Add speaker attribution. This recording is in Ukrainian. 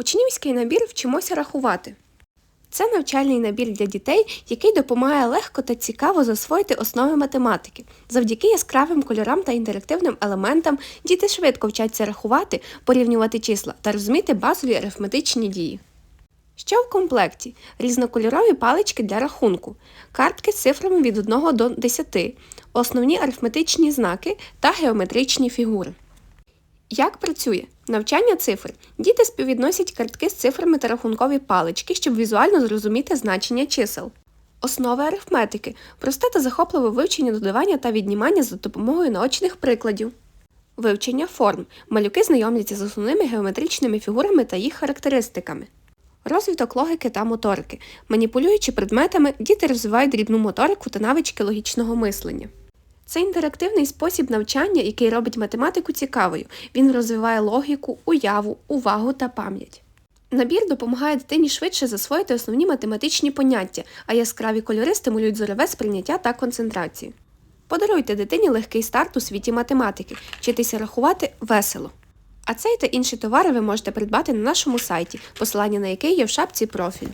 Speaker 1: Учнівський набір вчимося рахувати. Це навчальний набір для дітей, який допомагає легко та цікаво засвоїти основи математики. Завдяки яскравим кольорам та інтерактивним елементам діти швидко вчаться рахувати, порівнювати числа та розуміти базові арифметичні дії. Що в комплекті? Різнокольорові палички для рахунку, картки з цифрами від 1 до 10, основні арифметичні знаки та геометричні фігури. Як працює? Навчання цифр. Діти співвідносять картки з цифрами та рахункові палички, щоб візуально зрозуміти значення чисел. Основи арифметики. Просте та захопливе вивчення додавання та віднімання за допомогою наочних прикладів. Вивчення форм. Малюки знайомляться з основними геометричними фігурами та їх характеристиками. Розвиток логіки та моторики. Маніпулюючи предметами, діти розвивають дрібну моторику та навички логічного мислення. Це інтерактивний спосіб навчання, який робить математику цікавою. Він розвиває логіку, уяву, увагу та пам'ять. Набір допомагає дитині швидше засвоїти основні математичні поняття, а яскраві кольори стимулюють зорове сприйняття та концентрацію. Подаруйте дитині легкий старт у світі математики, вчитися рахувати весело. А цей та інші товари ви можете придбати на нашому сайті, посилання на який є в шапці профіль.